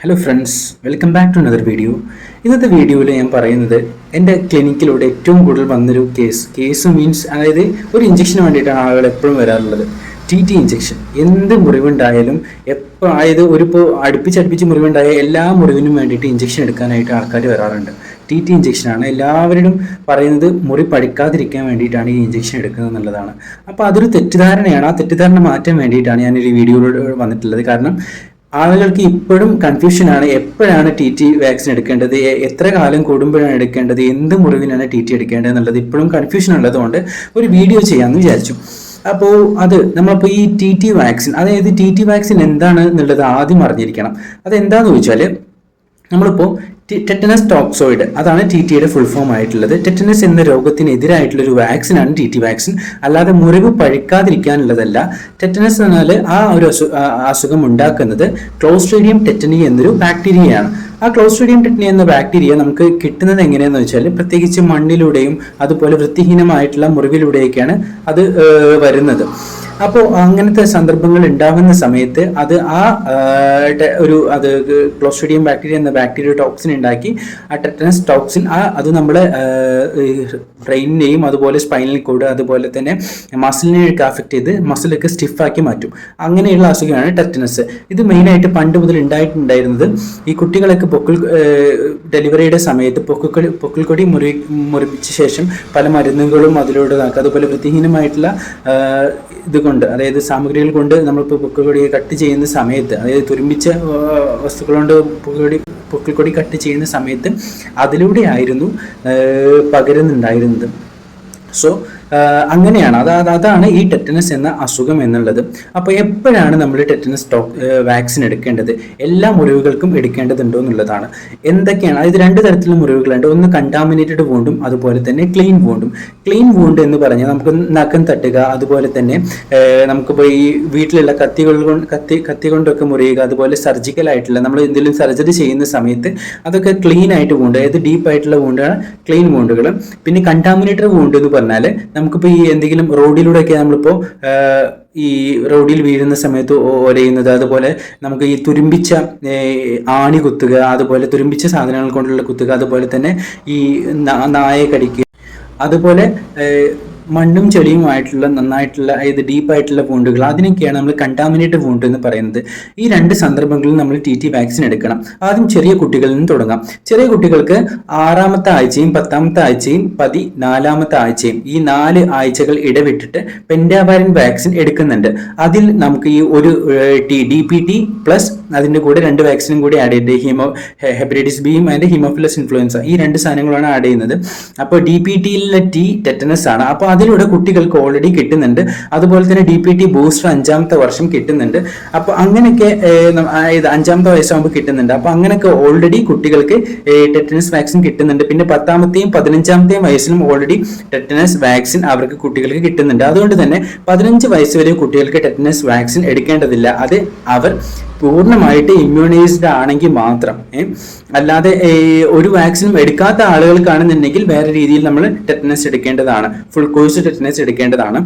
Hello friends welcome back to another video ഇന്നത്തെ വീഡിയോയിൽ ഞാൻ പറയുന്നത് എന്റെ ക്ലിനിക്കിലൂടെ ഏറ്റവും കൂടുതൽ വന്നൊരു കേസ് കേസ് മീൻസ് അതായത് ഒരു ഇഞ്ചക്ഷന് വേണ്ടിയിട്ടാണ് ആളുകൾ എപ്പോഴും വരാറുള്ളത്. ടി ടി ഇഞ്ചക്ഷൻ എന്ത് മുറിവുണ്ടായാലും എപ്പോൾ അതായത് ഒരു ഇപ്പോൾ അടുപ്പിച്ചടുപ്പിച്ച് മുറിവുണ്ടായ എല്ലാ മുറിവിനും വേണ്ടിയിട്ട് ഇഞ്ചക്ഷൻ എടുക്കാനായിട്ട് ആൾക്കാർ വരാറുണ്ട്. ടി ടി ഇഞ്ചക്ഷനാണ് എല്ലാവരും പറയുന്നത് മുറി പഠിക്കാതിരിക്കാൻ വേണ്ടിയിട്ടാണ് ഈ ഇഞ്ചക്ഷൻ എടുക്കുന്നത് എന്നുള്ളതാണ്. അപ്പോൾ അതൊരു തെറ്റിദ്ധാരണയാണ്. ആ തെറ്റിദ്ധാരണ മാറ്റാൻ വേണ്ടിയിട്ടാണ് ഞാൻ ഈ വീഡിയോയിലൂടെ വന്നിട്ടുള്ളത്. കാരണം ആളുകൾക്ക് ഇപ്പോഴും കൺഫ്യൂഷനാണ് എപ്പോഴാണ് ടി ടി വാക്സിൻ എടുക്കേണ്ടത്? എത്ര കാലം കൂടുമ്പോഴാണ് എടുക്കേണ്ടത്? എന്ത് മുറിവിനാണ് ടി ടി എടുക്കേണ്ടത് എന്നുള്ളത് ഇപ്പോഴും കൺഫ്യൂഷൻ ഉള്ളതുകൊണ്ട് ഒരു വീഡിയോ ചെയ്യാമെന്ന് വിചാരിച്ചു. അപ്പോൾ അത് നമ്മളിപ്പോൾ ഈ ടി ടി വാക്സിൻ അതായത് ടി ടി വാക്സിൻ എന്താണ് എന്നുള്ളത് ആദ്യം അറിഞ്ഞിരിക്കണം. അതെന്താണെന്ന് ചോദിച്ചാൽ നമ്മളിപ്പോൾ ടെറ്റനസ് ടോക്സോയിഡ് അതാണ് ടി ടിയുടെ ഫുൾ ഫോം ആയിട്ടുള്ളത്. ടെറ്റനസ് എന്ന രോഗത്തിനെതിരായിട്ടുള്ള ഒരു വാക്സിനാണ് ടി ടി വാക്സിൻ അല്ലാതെ മുറിവ് പഴിക്കാതിരിക്കാനുള്ളതല്ല. ടെറ്റനസ് എന്നാൽ ആ ഒരു അസുഖം ഉണ്ടാക്കുന്നത് ക്ലോസ്ട്രീഡിയം ടെറ്റനി എന്നൊരു ബാക്ടീരിയയാണ് ആ ക്ലോസ്ട്രീഡിയം ടെറ്റനി എന്ന ബാക്ടീരിയ നമുക്ക് കിട്ടുന്നത് എങ്ങനെയാണെന്ന് വെച്ചാൽ പ്രത്യേകിച്ച് മണ്ണിലൂടെയും അതുപോലെ വൃത്തിഹീനമായിട്ടുള്ള മുറിവിലൂടെയൊക്കെയാണ് അത് വരുന്നത്. അപ്പോൾ അങ്ങനത്തെ സന്ദർഭങ്ങൾ ഉണ്ടാകുന്ന സമയത്ത് അത് ആ ഒരു അത് ക്ലോസ്റ്റോഡിയം ബാക്ടീരിയ എന്ന ബാക്ടീരിയ ടോക്സിൻ ഉണ്ടാക്കി ആ ടെറ്റനസ് ടോക്സിൻ ആ അത് നമ്മൾ ബ്രെയിനിനെയും അതുപോലെ സ്പൈനൽ കോഡ് അതുപോലെ തന്നെ മസിലിനെയൊക്കെ അഫക്റ്റ് ചെയ്ത് മസിലൊക്കെ സ്റ്റിഫാക്കി മാറ്റും. അങ്ങനെയുള്ള അസുഖമാണ് ടെറ്റനസ് ഇത് മെയിനായിട്ട് പണ്ട് മുതൽ ഉണ്ടായിട്ടുണ്ടായിരുന്നത് ഈ കുട്ടികളൊക്കെ പൊക്കിൾ ഡെലിവറിയുടെ സമയത്ത് പൊക്കിൾക്കൊടി പൊക്കിൾക്കൊടി മുറി മുറിപ്പിച്ച ശേഷം പല മരുന്നുകളും അതിലൂടെ അതുപോലെ വൃത്തിഹീനമായിട്ടുള്ള ഇത് കൊണ്ട് അതായത് സാമഗ്രികൾ കൊണ്ട് നമ്മളിപ്പോൾ പൊക്കിൾക്കൊടി കട്ട് ചെയ്യുന്ന സമയത്ത് അതായത് തുരുമ്പിച്ച വസ്തുക്കൾ കൊണ്ട് പൊക്കിൾക്കൊടി പൊക്കിൾക്കൊടി കട്ട് ചെയ്യുന്ന സമയത്ത് അതിലൂടെ ആയിരുന്നു പകരുന്നുണ്ടായിരുന്നത്. സോ അങ്ങനെയാണ്. അത് അത് അതാണ് ഈ ടെറ്റനസ് എന്ന അസുഖം എന്നുള്ളത്. അപ്പോൾ എപ്പോഴാണ് നമ്മൾ ടെറ്റനസ് വാക്സിൻ എടുക്കേണ്ടത്? എല്ലാ മുറിവുകൾക്കും എടുക്കേണ്ടതുണ്ടോ എന്നുള്ളതാണ്. എന്തൊക്കെയാണ്? അതായത് രണ്ട് തരത്തിലുള്ള മുറിവുകളുണ്ട്. ഒന്ന് കണ്ടാമിനേറ്റഡ് വൂണ്ടും അതുപോലെ തന്നെ ക്ലീൻ വൂണ്ടും ക്ലീൻ വൂണ്ട് എന്ന് പറഞ്ഞാൽ നമുക്ക് നഖം തട്ടുക അതുപോലെ തന്നെ നമുക്കിപ്പോൾ ഈ വീട്ടിലുള്ള കത്തികൾ കൊണ്ട് കത്തി കത്തി കൊണ്ടൊക്കെ മുറിയുക അതുപോലെ സർജിക്കൽ ആയിട്ടുള്ള നമ്മൾ എന്തെങ്കിലും സർജറി ചെയ്യുന്ന സമയത്ത് അതൊക്കെ ക്ലീൻ ആയിട്ട് വൂണ്ട് അതായത് ഡീപ്പ് ആയിട്ടുള്ള വൂണ്ടാണ് ക്ലീൻ വൂണ്ടുകൾ പിന്നെ കണ്ടാമിനേറ്റഡ് വൂണ്ട് എന്ന് പറഞ്ഞാൽ നമുക്കിപ്പോൾ ഈ എന്തെങ്കിലും റോഡിലൂടെയൊക്കെ നമ്മളിപ്പോൾ ഈ റോഡിൽ വീഴുന്ന സമയത്ത് ഒരയുന്നത് അതുപോലെ നമുക്ക് ഈ തുരുമ്പിച്ച ആണി കുത്തുക അതുപോലെ തുരുമ്പിച്ച സാധനങ്ങൾ കൊണ്ടുള്ള കുത്തുക അതുപോലെ തന്നെ ഈ നായ കടിക്കുക അതുപോലെ മണ്ണും ചെളിയുമായിട്ടുള്ള നന്നായിട്ടുള്ള അതായത് ഡീപ്പായിട്ടുള്ള വൂണ്ടുകൾ അതിനൊക്കെയാണ് നമ്മൾ കണ്ടാമിനേറ്റഡ് വൂണ്ട് എന്ന് പറയുന്നത്. ഈ രണ്ട് സന്ദർഭങ്ങളിൽ നമ്മൾ ടി ടി വാക്സിൻ എടുക്കണം. ആദ്യം ചെറിയ കുട്ടികളിൽ നിന്ന് തുടങ്ങാം. ചെറിയ കുട്ടികൾക്ക് ആറാമത്തെ ആഴ്ചയും പത്താമത്തെ ആഴ്ചയും പതിനാലാമത്തെ ആഴ്ചയും ഈ നാല് ആഴ്ചകൾ ഇടവിട്ടിട്ട് പെൻഡാവാരൻ വാക്സിൻ എടുക്കുന്നുണ്ട്. അതിൽ നമുക്ക് ഈ ഒരു T D P T plus അതിന്റെ കൂടെ രണ്ട് വാക്സിനും കൂടി ആഡ് ചെയ്തിട്ട് ഹീമോ ഹെപ്പറ്റൈറ്റിസ് ബിയും അതിന്റെ ഹിമോഫിലസ് ഇൻഫ്ലുവൻസ ഈ രണ്ട് സാധനങ്ങളാണ് ആഡ് ചെയ്യുന്നത്. അപ്പോൾ ഡി പി ടിയിലെ ടി ടെറ്റനസ് ആണ്. അപ്പോൾ അതിലൂടെ കുട്ടികൾക്ക് ഓൾറെഡി കിട്ടുന്നുണ്ട്. അതുപോലെ തന്നെ ഡി പി ടി ബൂസ്റ്റർ അഞ്ചാമത്തെ വർഷം കിട്ടുന്നുണ്ട്. അപ്പോൾ അങ്ങനെയൊക്കെ അഞ്ചാമത്തെ വയസ്സാകുമ്പോൾ കിട്ടുന്നുണ്ട്. അപ്പോൾ അങ്ങനെയൊക്കെ ഓൾറെഡി കുട്ടികൾക്ക് ടെറ്റനസ് വാക്സിൻ കിട്ടുന്നുണ്ട്. പിന്നെ പത്താമത്തെയും പതിനഞ്ചാമത്തെയും വയസ്സിലും ഓൾറെഡി ടെറ്റനസ് വാക്സിൻ അവർക്ക് കുട്ടികൾക്ക് കിട്ടുന്നുണ്ട്. അതുകൊണ്ട് തന്നെ പതിനഞ്ച് വയസ്സ് വരെ കുട്ടികൾക്ക് ടെറ്റനസ് വാക്സിൻ എടുക്കേണ്ടതില്ല. അത് അവർ പൂർണമായിട്ട് ഇമ്മ്യൂണൈസ്ഡ് ആണെങ്കിൽ മാത്രം അല്ലാതെ ഒരു വാക്സിനും എടുക്കാത്ത ആളുകൾക്കാണെന്നുണ്ടെങ്കിൽ വേറെ രീതിയിൽ നമ്മൾ ടെറ്റനസ് എടുക്കേണ്ടതാണ് ഫുൾ കോഴ്സ് ടെറ്റനസ് എടുക്കേണ്ടതാണ്.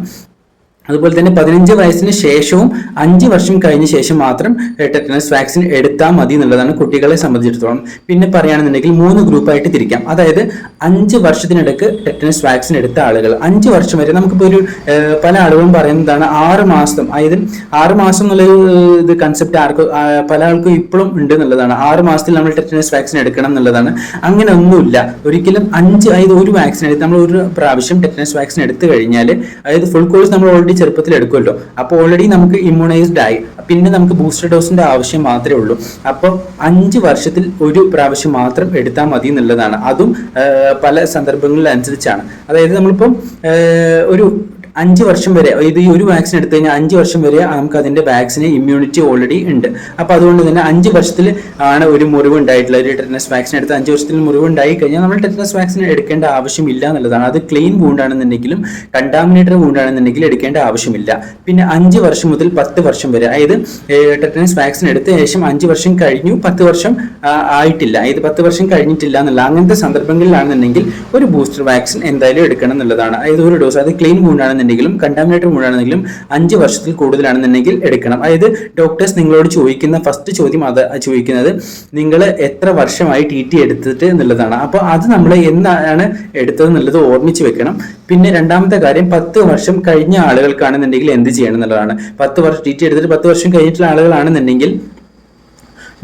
അതുപോലെ തന്നെ പതിനഞ്ച് വയസ്സിന് ശേഷവും അഞ്ച് വർഷം കഴിഞ്ഞ ശേഷം മാത്രം ടെറ്റനസ് വാക്സിൻ എടുത്താൽ മതി എന്നുള്ളതാണ് കുട്ടികളെ സംബന്ധിച്ചിടത്തോളം. പിന്നെ പറയുകയാണെന്നുണ്ടെങ്കിൽ മൂന്ന് ഗ്രൂപ്പായിട്ട് തിരിക്കാം. അതായത് അഞ്ച് വർഷത്തിനിടക്ക് ടെറ്റനസ് വാക്സിൻ എടുത്ത ആളുകൾ. അഞ്ച് വർഷം വരെ നമുക്കിപ്പോൾ ഒരു പല ആളുകളും പറയുന്നതാണ് ആറ് മാസം. അതായത് ആറ് മാസം എന്നുള്ളൊരു ഇത് കൺസെപ്റ്റ് ആർക്കും പല ആൾക്കും ഇപ്പോഴും ഉണ്ട് എന്നുള്ളതാണ്. ആറ് മാസത്തിൽ നമ്മൾ ടെറ്റനസ് വാക്സിൻ എടുക്കണം എന്നുള്ളതാണ്. അങ്ങനെ ഒന്നുമില്ല. ഒരിക്കലും അഞ്ച് അതായത് ഒരു വാക്സിൻ എടുത്ത് നമ്മൾ ഒരു പ്രാവശ്യം ടെറ്റനസ് വാക്സിൻ എടുത്തു കഴിഞ്ഞാൽ അതായത് ഫുൾ കോഴ്സ് നമ്മൾ ഓൾറെഡി ചെറുപ്പത്തിൽ എടുക്കുമല്ലോ. അപ്പോൾ ഓൾറെഡി നമുക്ക് ഇമ്മ്യൂണൈസ്ഡ് ആയി. പിന്നെ നമുക്ക് ബൂസ്റ്റർ ഡോസിന്റെ ആവശ്യം മാത്രമേ ഉള്ളൂ. അപ്പോൾ അഞ്ച് വർഷത്തിൽ ഒരു പ്രാവശ്യം മാത്രം എടുത്താൽ മതി എന്നുള്ളതാണ്. അതും പല സന്ദർഭങ്ങളിൽ അനുസരിച്ചാണ്. അതായത് നമ്മളിപ്പം ഒരു അഞ്ച് വർഷം വരെ ഇത് ഈ ഒരു വാക്സിൻ എടുത്തു കഴിഞ്ഞാൽ അഞ്ച് വർഷം വരെ നമുക്ക് അതിന്റെ വാക്സിന് ഇമ്മ്യൂണിറ്റി ഓൾറെഡി ഉണ്ട്. അപ്പോൾ അതുകൊണ്ട് തന്നെ അഞ്ച് വർഷത്തിൽ ആണ് ഒരു മുറിവ് ഉണ്ടായിട്ടുള്ള ഒരു ടെറ്റനസ് വാക്സിൻ എടുത്ത് അഞ്ച് വർഷത്തിൽ മുറിവ് ഉണ്ടായി കഴിഞ്ഞാൽ നമ്മൾ ടെറ്റനസ് വാക്സിൻ എടുക്കേണ്ട ആവശ്യമില്ല എന്നുള്ളതാണ്. അത് ക്ലീൻ വൂണ്ടാണെന്നുണ്ടെങ്കിലും കണ്ടാമിനേറ്റർ വൂണ്ടാണെന്നുണ്ടെങ്കിലും എടുക്കേണ്ട ആവശ്യമില്ല. പിന്നെ അഞ്ച് വർഷം മുതൽ പത്ത് വർഷം വരെ അതായത് ടെറ്റനസ് വാക്സിൻ എടുത്ത ശേഷം അഞ്ച് വർഷം കഴിഞ്ഞു പത്ത് വർഷം ആയിട്ടില്ല. അതായത് പത്ത് വർഷം കഴിഞ്ഞിട്ടില്ല എന്നുള്ള അങ്ങനത്തെ സന്ദർഭങ്ങളിലാണെന്നുണ്ടെങ്കിൽ ഒരു ബൂസ്റ്റർ വാക്സിൻ എന്തായാലും എടുക്കണം എന്നുള്ളതാണ്. അതായത് ഒരു ഡോസ് അത് ക്ലീൻ വൂണ്ട് ആണെന്നുണ്ടെങ്കിലും കണ്ടാമിനേറ്റഡ് വൂണ്ട് അഞ്ച് വർഷത്തിൽ കൂടുതലാണെന്നുണ്ടെങ്കിൽ എടുക്കണം. അതായത് ഡോക്ടേഴ്സ് നിങ്ങളോട് ചോദിക്കുന്ന ഫസ്റ്റ് ചോദ്യം അത് ചോദിക്കുന്നത് നിങ്ങൾ എത്ര വർഷമായി ടി ടി എടുത്തിട്ട് എന്നുള്ളതാണ്. അപ്പോൾ അത് നമ്മൾ എന്നാണ് എടുത്തത് എന്നുള്ളത് ഓർമ്മിച്ച് വെക്കണം. പിന്നെ രണ്ടാമത്തെ കാര്യം പത്ത് വർഷം കഴിഞ്ഞ ആളുകൾക്കാണെന്നുണ്ടെങ്കിൽ എന്ത് ചെയ്യണം എന്നുള്ളതാണ്. പത്ത് വർഷം ടി ടി എടുത്തിട്ട് പത്ത് വർഷം കഴിഞ്ഞിട്ടുള്ള ആളുകളാണെന്നുണ്ടെങ്കിൽ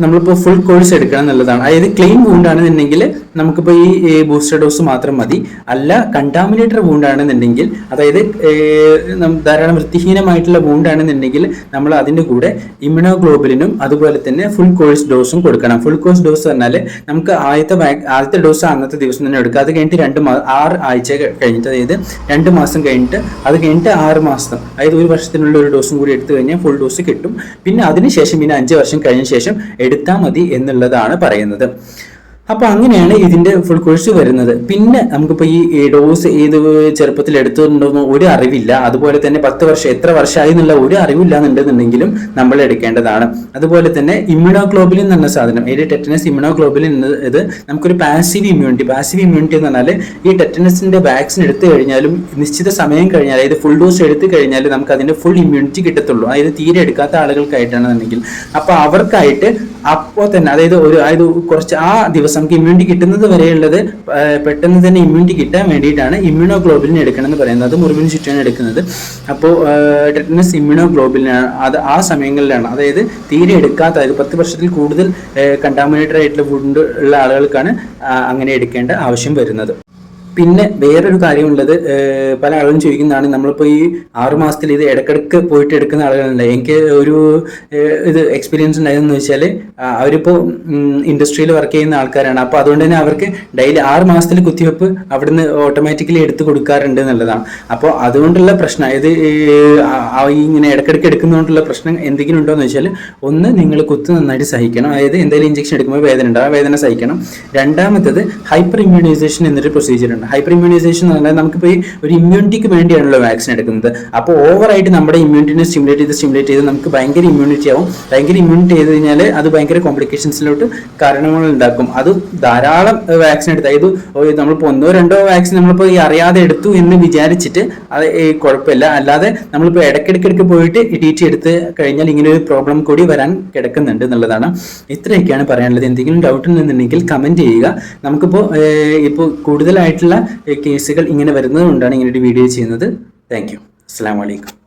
നമ്മളിപ്പോൾ ഫുൾ കോഴ്സ് എടുക്കണം എന്നുള്ളതാണ്. അതായത് ക്ലെയിം വൂണ്ടാണെന്നുണ്ടെങ്കിൽ നമുക്കിപ്പോൾ ഈ ബൂസ്റ്റർ ഡോസ് മാത്രം മതി. അല്ല കണ്ടാമിനേറ്റർ വൂണ്ടാണെന്നുണ്ടെങ്കിൽ അതായത് ധാരാളം വൃത്തിഹീനമായിട്ടുള്ള വൂണ്ടാണെന്നുണ്ടെങ്കിൽ നമ്മൾ അതിന്റെ കൂടെ ഇമ്യൂണോഗ്ലോബിലിനും അതുപോലെ തന്നെ ഫുൾ കോഴ്സ് ഡോസും കൊടുക്കണം. ഫുൾ കോഴ്സ് ഡോസ് പറഞ്ഞാൽ നമുക്ക് ആദ്യത്തെ ആദ്യത്തെ ഡോസ് അന്നത്തെ ദിവസം തന്നെ എടുക്കുക. അത് കഴിഞ്ഞിട്ട് രണ്ട് മാ ആറ് ആഴ്ച കഴിഞ്ഞിട്ട് അതായത് രണ്ട് മാസം കഴിഞ്ഞിട്ട് അത് കഴിഞ്ഞിട്ട് ആറ് മാസം അതായത് ഒരു വർഷത്തിനുള്ള ഒരു ഡോസും കൂടി എടുത്തു കഴിഞ്ഞാൽ ഫുൾ ഡോസ് കിട്ടും. പിന്നെ അതിനുശേഷം പിന്നെ അഞ്ച് വർഷം കഴിഞ്ഞ ശേഷം എടുത്താൽ മതി എന്നുള്ളതാണ് പറയുന്നത്. അപ്പൊ അങ്ങനെയാണ് ഇതിന്റെ ഫുൾ കോഴ്സ് വരുന്നത്. പിന്നെ നമുക്കിപ്പോ ഈ ഡോസ് ഏത് ചെറുപ്പത്തിൽ എടുത്തിട്ടുണ്ടോന്ന് ഒരു അറിവില്ല. അതുപോലെ തന്നെ പത്ത് വർഷം എത്ര വർഷമായി എന്നുള്ള ഒരു അറിവില്ല എന്നുണ്ടെന്നുണ്ടെങ്കിലും നമ്മൾ എടുക്കേണ്ടതാണ്. അതുപോലെ തന്നെ ഇമ്മ്യൂണോഗ്ലോബുലിൻ എന്ന് പറഞ്ഞ സാധനം ഏത് ടെറ്റനസ് ഇമ്മ്യൂണോഗ്ലോബുലിൻ ഇത് നമുക്കൊരു പാസീവ് ഇമ്മ്യൂണിറ്റി പാസീവ് ഇമ്മ്യൂണിറ്റി എന്ന് പറഞ്ഞാൽ ഈ ടെറ്റനസിന്റെ വാക്സിൻ എടുത്തു കഴിഞ്ഞാലും നിശ്ചിത സമയം കഴിഞ്ഞാൽ അതായത് ഫുൾ ഡോസ് എടുത്തു കഴിഞ്ഞാൽ നമുക്ക് അതിന്റെ ഫുൾ ഇമ്മ്യൂണിറ്റി കിട്ടത്തുള്ളൂ. അതായത് തീരെ എടുക്കാത്ത ആളുകൾക്കായിട്ടാണെന്നുണ്ടെങ്കിൽ. അപ്പൊ അവർക്കായിട്ട് അപ്പോൾ തന്നെ അതായത് ഒരു അതായത് കുറച്ച് ആ ദിവസം ഇമ്മ്യൂണിറ്റി കിട്ടുന്നത് വരെയുള്ളത് പെട്ടെന്ന് തന്നെ ഇമ്മ്യൂണിറ്റി കിട്ടാൻ വേണ്ടിയിട്ടാണ് ഇമ്മ്യൂണോഗ്ലോബിലിൻ എടുക്കണം എന്ന് പറയുന്നത്. അത് മുറിവിന് ചുറ്റാണ് എടുക്കുന്നത്. അപ്പോൾ ടെറ്റനസ് ഇമ്മ്യൂണോഗ്ലോബിലിനാണ് അത് ആ സമയങ്ങളിലാണ് അതായത് തീരെ എടുക്കാത്ത അതായത് പത്ത് വർഷത്തിൽ കൂടുതൽ കണ്ടാമിനേറ്റഡ് ആയിട്ടുള്ള ഫുഡ് ഉള്ള ആളുകൾക്കാണ് അങ്ങനെ എടുക്കേണ്ട ആവശ്യം വരുന്നത്. പിന്നെ വേറൊരു കാര്യമുള്ളത് പല ആളുകളും ചോദിക്കുന്നതാണ് നമ്മളിപ്പോൾ ഈ ആറ് മാസത്തിൽ ഇത് ഇടക്കിടക്ക് പോയിട്ട് എടുക്കുന്ന ആളുകളുണ്ട്. എനിക്ക് ഒരു ഇത് എക്സ്പീരിയൻസ് ഉണ്ടായതെന്ന് വെച്ചാൽ അവരിപ്പോൾ ഇൻഡസ്ട്രിയിൽ വർക്ക് ചെയ്യുന്ന ആൾക്കാരാണ്. അപ്പോൾ അതുകൊണ്ട് തന്നെ അവർക്ക് ഡെയിലി ആറ് മാസത്തിൽ കുത്തിവെപ്പ് അവിടുന്ന് ഓട്ടോമാറ്റിക്കലി എടുത്ത് കൊടുക്കാറുണ്ട് എന്നുള്ളതാണ്. അപ്പോൾ അതുകൊണ്ടുള്ള പ്രശ്നം ഈ ഇങ്ങനെ ഇടക്കിടക്ക് എടുക്കുന്നതുകൊണ്ടുള്ള പ്രശ്നം എന്തെങ്കിലും ഉണ്ടോ എന്ന് വെച്ചാൽ ഒന്ന് നിങ്ങൾ കുത്ത് നന്നായിട്ട് സഹിക്കണം. അതായത് എന്തെങ്കിലും ഇഞ്ചക്ഷൻ എടുക്കുമ്പോൾ വേദന ഉണ്ടാവും ആ വേദന സഹിക്കണം. രണ്ടാമത്തത് ഹൈപ്പർ ഇമ്മ്യൂണൈസേഷൻ എന്നൊരു പ്രൊസീജിയർ ഉണ്ട്. ഹൈപ്പർ ഇമ്മ്യൂണൈസേഷൻ എന്ന് പറഞ്ഞാൽ നമുക്കിപ്പോൾ ഈ ഒരു ഇമ്മ്യൂണിറ്റിക്ക് വേണ്ടിയാണല്ലോ വാക്സിൻ എടുക്കുന്നത്. അപ്പോൾ ഓവറായിട്ട് നമ്മുടെ ഇമ്മ്യൂണിറ്റിനെ സ്റ്റിമുലേറ്റ് ചെയ്ത് സ്റ്റിമുലേറ്റ് ചെയ്ത് നമുക്ക് ഭയങ്കര ഇമ്മ്യൂണിറ്റി ആവും. ഭയങ്കര ഇമ്മ്യൂണിറ്റി ചെയ്ത് കഴിഞ്ഞാൽ അത് ഭയങ്കര കോംപ്ലിക്കേഷൻസിലോട്ട് കാരണങ്ങൾ ഉണ്ടാക്കും. അത് ധാരാളം വാക്സിൻ എടുത്ത്. അതായത് നമ്മളിപ്പോൾ ഒന്നോ രണ്ടോ വാക്സിൻ നമ്മളിപ്പോൾ ഈ അറിയാതെ എടുത്തു എന്ന് വിചാരിച്ചിട്ട് അത് കുഴപ്പമില്ല. അല്ലാതെ നമ്മളിപ്പോൾ ഇടയ്ക്കിടയ്ക്കിടയ്ക്ക് പോയിട്ട് ടി ടി എടുത്ത് കഴിഞ്ഞാൽ ഇങ്ങനെ ഒരു പ്രോബ്ലം കൂടി വരാൻ കിടക്കുന്നുണ്ട് എന്നുള്ളതാണ് ഇത്രയൊക്കെയാണ് പറയാനുള്ളത്. എന്തെങ്കിലും ഡൗട്ട് ഉണ്ടെന്നുണ്ടെങ്കിൽ കമന്റ് ചെയ്യുക. നമുക്കിപ്പോൾ ഇപ്പോൾ കൂടുതലായിട്ടുള്ള കേസുകൾ ഇങ്ങനെ വരുന്നത് കൊണ്ടാണ് ഇങ്ങനെ ഒരു വീഡിയോ ചെയ്യുന്നത്. താങ്ക് യു അസ്സാം വലൈക്കും